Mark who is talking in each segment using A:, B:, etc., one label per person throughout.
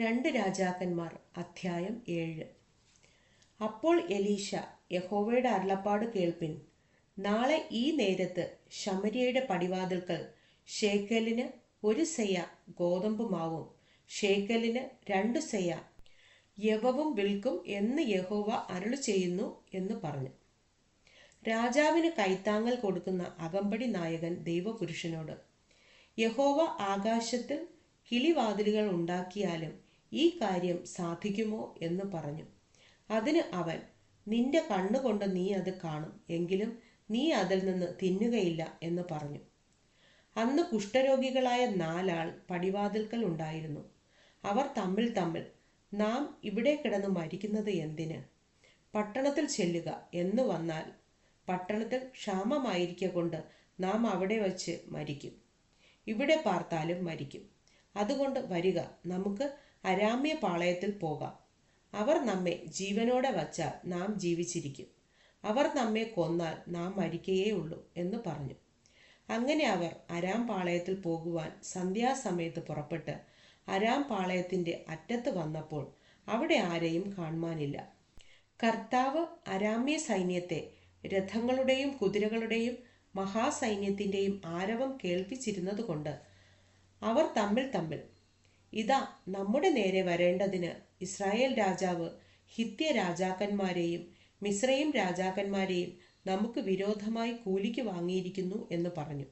A: രണ്ട് രാജാക്കന്മാർ അധ്യായം ഏഴ്. അപ്പോൾ എലീശ യഹോവയുടെ അരുളപ്പാട് കേൾപ്പിൻ നാളെ ഈ നേരത്ത് ശമരിയയുടെ പടിവാതിൽക്കൽ ഷേക്കലിന് ഒരു സെയ ഗോതമ്പ് മാവും ഷേക്കലിന് രണ്ട് സെയ യവവും വിൽക്കും എന്ന് യഹോവ അരുളു ചെയ്യുന്നു എന്ന് പറഞ്ഞു. രാജാവിന് കൈത്താങ്ങൽ കൊടുക്കുന്ന അകമ്പടി നായകൻ ദൈവപുരുഷനോട് യഹോവ ആകാശത്തിൽ കിളിവാതിലുകൾ ഉണ്ടാക്കിയാലും ഈ കാര്യം സാധിക്കുമോ എന്ന് പറഞ്ഞു. അതിന് അവൻ നിന്റെ കണ്ണുകൊണ്ട് നീ അത് കാണും എങ്കിലും നീ അതിൽ നിന്ന് തിന്നുകയില്ല എന്ന് പറഞ്ഞു. അന്ന് കുഷ്ഠരോഗികളായ നാലാൾ പടിവാതിൽക്കൽ ഉണ്ടായിരുന്നു. അവർ തമ്മിൽ തമ്മിൽ നാം ഇവിടെ കിടന്ന് മരിക്കുന്നത് എന്തിന്? പട്ടണത്തിൽ ചെല്ലുക എന്ന് വന്നാൽ പട്ടണത്തിൽ ക്ഷാമമായിരിക്കുക കൊണ്ട് നാം അവിടെ വച്ച് മരിക്കും. ഇവിടെ പാർത്താലും മരിക്കും. അതുകൊണ്ട് വരിക നമുക്ക് അരാമ്യ പാളയത്തിൽ പോകാം. അവർ നമ്മെ ജീവനോടെ വച്ചാൽ നാം ജീവിച്ചിരിക്കും. അവർ നമ്മെ കൊന്നാൽ നാം മരിക്കയേ ഉള്ളൂ എന്ന് പറഞ്ഞു. അങ്ങനെ അവർ അരാം പാളയത്തിൽ പോകുവാൻ സന്ധ്യാസമയത്ത് പുറപ്പെട്ട് അരാം പാളയത്തിന്റെ അറ്റത്ത് വന്നപ്പോൾ അവിടെ ആരെയും കാണുവാനില്ല. കർത്താവ് അരാമ്യ സൈന്യത്തെ രഥങ്ങളുടെയും കുതിരകളുടെയും മഹാസൈന്യത്തിന്റെയും ആരവം കേൾപ്പിച്ചിരുന്നതുകൊണ്ട് അവർ തമ്മിൽ തമ്മിൽ ഇതാ നമ്മുടെ നേരെ വരേണ്ടതിന് ഇസ്രായേൽ രാജാവ് ഹിത്യ രാജാക്കന്മാരെയും മിശ്രയും രാജാക്കന്മാരെയും നമുക്ക് വിരോധമായി കൂലിക്ക് വാങ്ങിയിരിക്കുന്നു എന്ന് പറഞ്ഞു.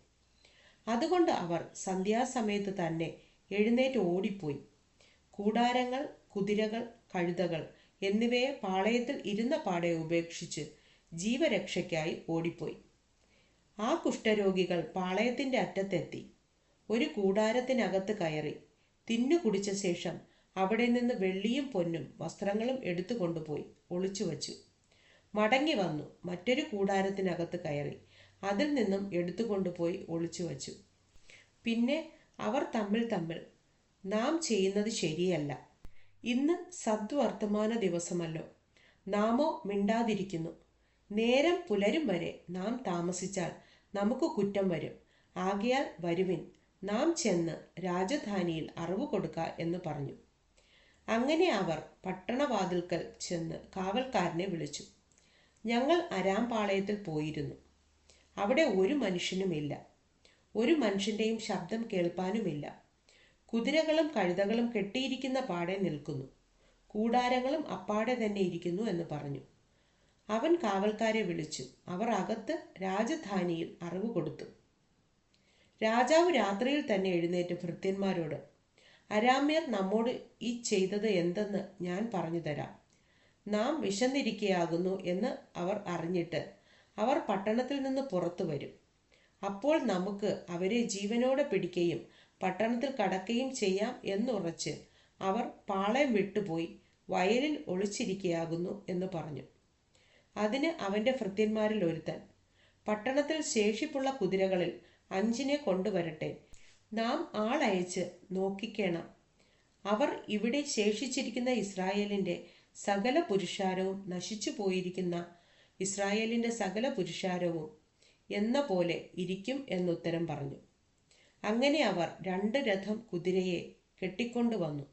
A: അതുകൊണ്ട് അവർ സന്ധ്യാസമയത്ത് തന്നെ എഴുന്നേറ്റ് ഓടിപ്പോയി. കൂടാരങ്ങൾ കുതിരകൾ കഴുതകൾ എന്നിവയെ പാളയത്തിൽ ഇരുന്ന പാടെ ഉപേക്ഷിച്ച് ജീവരക്ഷയ്ക്കായി ഓടിപ്പോയി. ആ കുഷ്ഠരോഗികൾ പാളയത്തിന്റെ അറ്റത്തെത്തി. ഒരു കൂടാരത്തിനകത്ത് കയറി തിന്നു കുടിച്ച ശേഷം അവിടെ നിന്ന് വെള്ളിയും പൊന്നും വസ്ത്രങ്ങളും എടുത്തു കൊണ്ടുപോയി ഒളിച്ചു വച്ചു. മടങ്ങി വന്നു മറ്റൊരു കൂടാരത്തിനകത്ത് കയറി. അതിൽ നിന്നും എടുത്തു കൊണ്ടുപോയി ഒളിച്ചു വച്ചു. പിന്നെ അവർ തമ്മിൽ തമ്മിൽ നാം ചെയ്യുന്നത് ശരിയല്ല. ഇന്ന് സദ്വർത്തമാന ദിവസമല്ലോ. നാമോ മിണ്ടാതിരിക്കുന്നു. നേരം പുലരും വരെ നാം താമസിച്ചാൽ നമുക്ക് കുറ്റം വരും. ആകയാൽ വരുവിൻ. നാം ചെന്ന് രാജധാനിയിൽ അറിവ് കൊടുക്ക എന്ന് പറഞ്ഞു. അങ്ങനെ അവർ പട്ടണവാതിൽക്കൽ ചെന്ന് കാവൽക്കാരനെ വിളിച്ചു. ഞങ്ങൾ അരാംപാളയത്തിൽ പോയിരുന്നു. അവിടെ ഒരു മനുഷ്യനുമില്ല ഒരു മനുഷ്യന്റെയും ശബ്ദം കേൾപ്പാനുമില്ല. കുതിരകളും കഴുതകളും കെട്ടിയിരിക്കുന്ന പാടെ നിൽക്കുന്നു. കൂടാരങ്ങളും അപ്പാടെ തന്നെ ഇരിക്കുന്നു എന്ന് പറഞ്ഞു. അവൻ കാവൽക്കാരെ വിളിച്ചു. അവർ അകത്ത് രാജധാനിയിൽ അറിവ് കൊടുത്തു. രാജാവ് രാത്രിയിൽ തന്നെ എഴുന്നേറ്റ് ഭൃത്യന്മാരോട് അരാമ്യർ നമ്മോട് ഈ ചെയ്തത് എന്തെന്ന് ഞാൻ പറഞ്ഞു തരാം. നാം വിശന്നിരിക്കയാകുന്നു എന്ന് അവർ അറിഞ്ഞിട്ട് അവർ പട്ടണത്തിൽ നിന്ന് പുറത്തു വരും. അപ്പോൾ നമുക്ക് അവരെ ജീവനോടെ പിടിക്കുകയും പട്ടണത്തിൽ കടക്കുകയും ചെയ്യാം എന്നുറച്ച് അവർ പാളയം വിട്ടുപോയി വയലിൽ ഒളിച്ചിരിക്കയാകുന്നു എന്ന് പറഞ്ഞു. അതിന് അവന്റെ ഭൃത്യന്മാരിൽ ഒരുത്തൻ പട്ടണത്തിൽ ശേഷിപ്പുള്ള കുതിരകളിൽ അഞ്ചിനെ കൊണ്ടുവരട്ടെ. നാം ആളയച്ച് നോക്കിക്കണം. അവർ ഇവിടെ ശേഷിച്ചിരിക്കുന്ന ഇസ്രായേലിന്റെ സകല പുരുഷാരവും നശിച്ചു പോയിരിക്കുന്ന ഇസ്രായേലിന്റെ സകല പുരുഷാരവും എന്ന പോലെ ഇരിക്കും എന്നുത്തരം പറഞ്ഞു. അങ്ങനെ അവർ രണ്ട് രഥം കുതിരയെ കെട്ടിക്കൊണ്ടു വന്നു.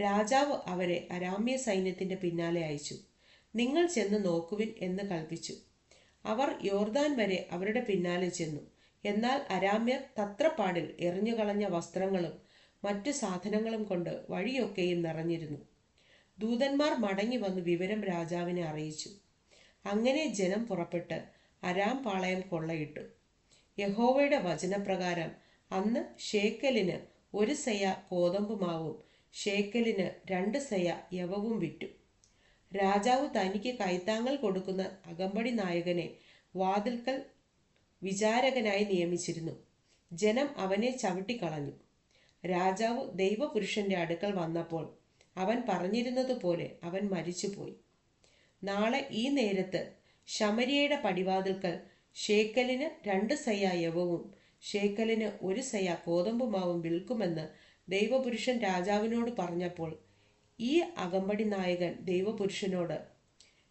A: രാജാവ് അവരെ അരാമ്യ സൈന്യത്തിന്റെ പിന്നാലെ അയച്ചു. നിങ്ങൾ ചെന്ന് നോക്കുവിൻ എന്ന് കൽപ്പിച്ചു. അവർ യോർദാൻ വരെ അവരുടെ പിന്നാലെ ചെന്നു. എന്നാൽ അരാമ്യർ തത്രപ്പാടിൽ എറിഞ്ഞുകളഞ്ഞ വസ്ത്രങ്ങളും മറ്റു സാധനങ്ങളും കൊണ്ട് വഴിയൊക്കെയും നിറഞ്ഞിരുന്നു. ദൂതന്മാർ മടങ്ങി വന്ന് വിവരം രാജാവിനെ അറിയിച്ചു. അങ്ങനെ ജനം പുറപ്പെട്ട് അരാം പാളയം കൊള്ളയിട്ടു. യഹോവയുടെ വചനപ്രകാരം അന്ന് ഷേക്കലിന് ഒരു സയ കോതമ്പ് മാവും ഷേക്കലിന് രണ്ട് സയ യവവും വിറ്റു. രാജാവ് തനിക്ക് കൈത്താങ്ങൽ കൊടുക്കുന്ന അകമ്പടി നായകനെ വാതിൽക്കൽ വിചാരകനായി നിയമിച്ചിരുന്നു. ജനം അവനെ ചവിട്ടിക്കളഞ്ഞു. രാജാവ് ദൈവപുരുഷന്റെ അടുക്കൽ വന്നപ്പോൾ അവൻ പറഞ്ഞിരുന്നതുപോലെ അവൻ മരിച്ചുപോയി. നാളെ ഈ നേരത്ത് ശമരിയയുടെ പടിവാതിൽക്കൽ ഷേക്കലിന് രണ്ട് സയ യവവും ഷേക്കലിന് ഒരു സയ കോതമ്പുമാവും വിൽക്കുമെന്ന് ദൈവപുരുഷൻ രാജാവിനോട് പറഞ്ഞപ്പോൾ ഈ അകമ്പടി നായകൻ ദൈവപുരുഷനോട്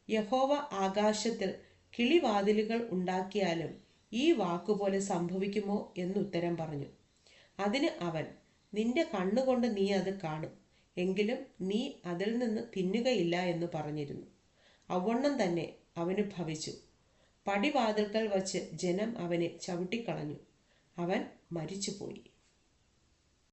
A: യഹോവ ആകാശത്തിൽ കിളിവാതിലുകൾ ഉണ്ടാക്കിയാലും ഈ വാക്കുപോലെ സംഭവിക്കുമോ എന്നുത്തരം പറഞ്ഞു. അതിന് അവൻ നിന്റെ കണ്ണുകൊണ്ട് നീ അത് കാണും. എങ്കിലും നീ അതിൽ നിന്ന് തിന്നുകയില്ല എന്ന് പറഞ്ഞിരുന്നു. അവണ്ണം തന്നെ അവന് ഭവിച്ചു. പടിവാതിൽക്കൽ വച്ച് ജനം അവനെ ചവിട്ടിക്കളഞ്ഞു. അവൻ മരിച്ചുപോയി.